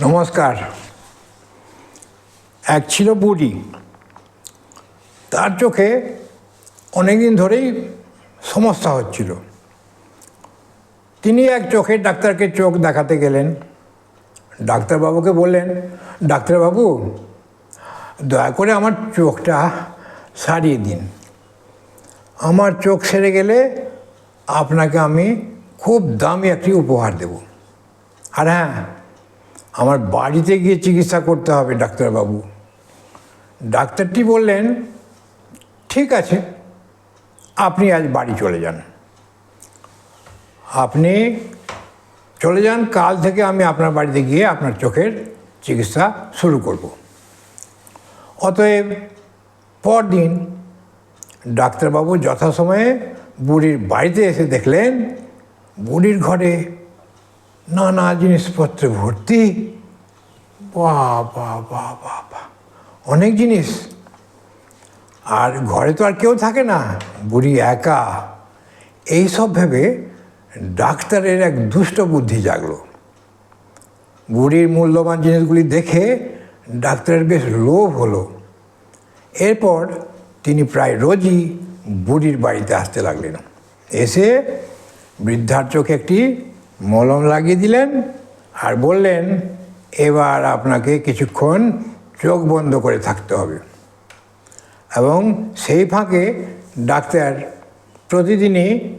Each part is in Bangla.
নমস্কার। এক ছিল বুড়ি। তার চোখে অনেকদিন ধরেই সমস্যা হচ্ছিল। তিনি এক চোখের ডাক্তারকে চোখ দেখাতে গেলেন। ডাক্তারবাবুকে বললেন, ডাক্তারবাবু, দয়া করে আমার চোখটা সারিয়ে দিন। আমার চোখ সেরে গেলে আপনাকে আমি খুব দামি একটি উপহার দেব। আর হ্যাঁ আমার বাড়িতে গিয়ে চিকিৎসা করতে হবে ডাক্তারবাবু। ডাক্তারটি বললেন, ঠিক আছে, আপনি আজ বাড়ি চলে যান। আপনি চলে যান, কাল থেকে আমি আপনার বাড়িতে গিয়ে আপনার চোখের চিকিৎসা শুরু করব। অতএব পরদিন ডাক্তারবাবু যথাসময়ে বুড়ির বাড়িতে এসে দেখলেন, বুড়ির ঘরে নানা জিনিসপত্রে ভর্তি। বাহ বাহ বাহ বাহ বাহ অনেক জিনিস। আর ঘরে তো আর কেউ থাকে না, বুড়ি একা। এই সব ভেবে ডাক্তারের এক দুষ্ট বুদ্ধি জাগলো। বুড়ির মূল্যবান জিনিসগুলি দেখে ডাক্তারের বেশ লোভ হলো। এরপর তিনি প্রায় রোজই বুড়ির বাড়িতে আসতে লাগলেন। এসে বৃদ্ধার চোখে একটি মলম লাগিয়ে দিলেন আর বললেন, এবার আপনাকে কিছুক্ষণ চোখ বন্ধ করে থাকতে হবে। এবং সেই ফাঁকে ডাক্তার প্রতিদিনই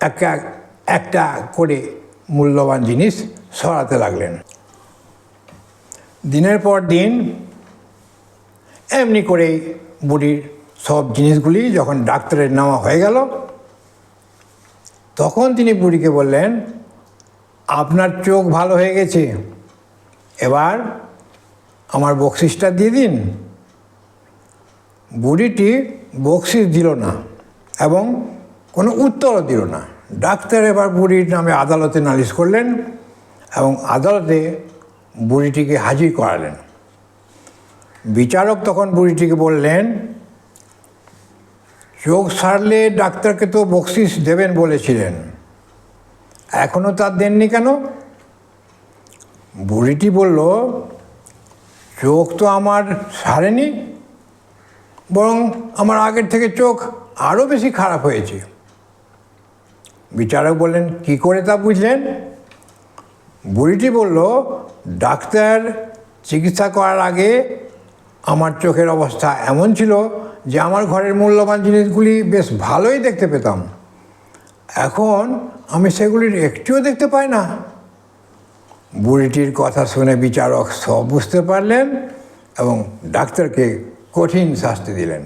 একটা একটা করে মূল্যবান জিনিস সরাতে লাগলেন। দিনের পর দিন এমনি করেই বুড়ির সব জিনিসগুলি যখন ডাক্তারের নেওয়া হয়ে গেল, তখন তিনি বুড়িকে বললেন আপনার চোখ ভালো হয়ে গেছে, এবার আমার বকশিসটা দিয়ে দিন। বুড়িটি বকশিস দিল না এবং কোনো উত্তরও দিল না। ডাক্তার এবার বুড়ির নামে আদালতে নালিশ করলেন এবং আদালতে বুড়িটিকে হাজির করালেন। বিচারক তখন বুড়িটিকে বললেন, চোখ সারলে ডাক্তারকে তো বকশিস দেবেন বলেছিলেন। এখনও তার দেননি কেন? বুড়িটি বলল, চোখ তো আমার সারেনি, বরং আমার আগের থেকে চোখ আরও বেশি খারাপ হয়েছে। বিচারক বললেন, কি করে তা বুঝলেন? বুড়িটি বলল, ডাক্তার চিকিৎসা করার আগে আমার চোখের অবস্থা এমন ছিল যে আমার ঘরের মূল্যবান জিনিসগুলি বেশ ভালোই দেখতে পেতাম। এখন আমি সেগুলির একটিও দেখতে পাই না। বুড়িটির কথা শুনে বিচারক সব বুঝতে পারলেন এবং ডাক্তারকে কঠিন শাস্তি দিলেন।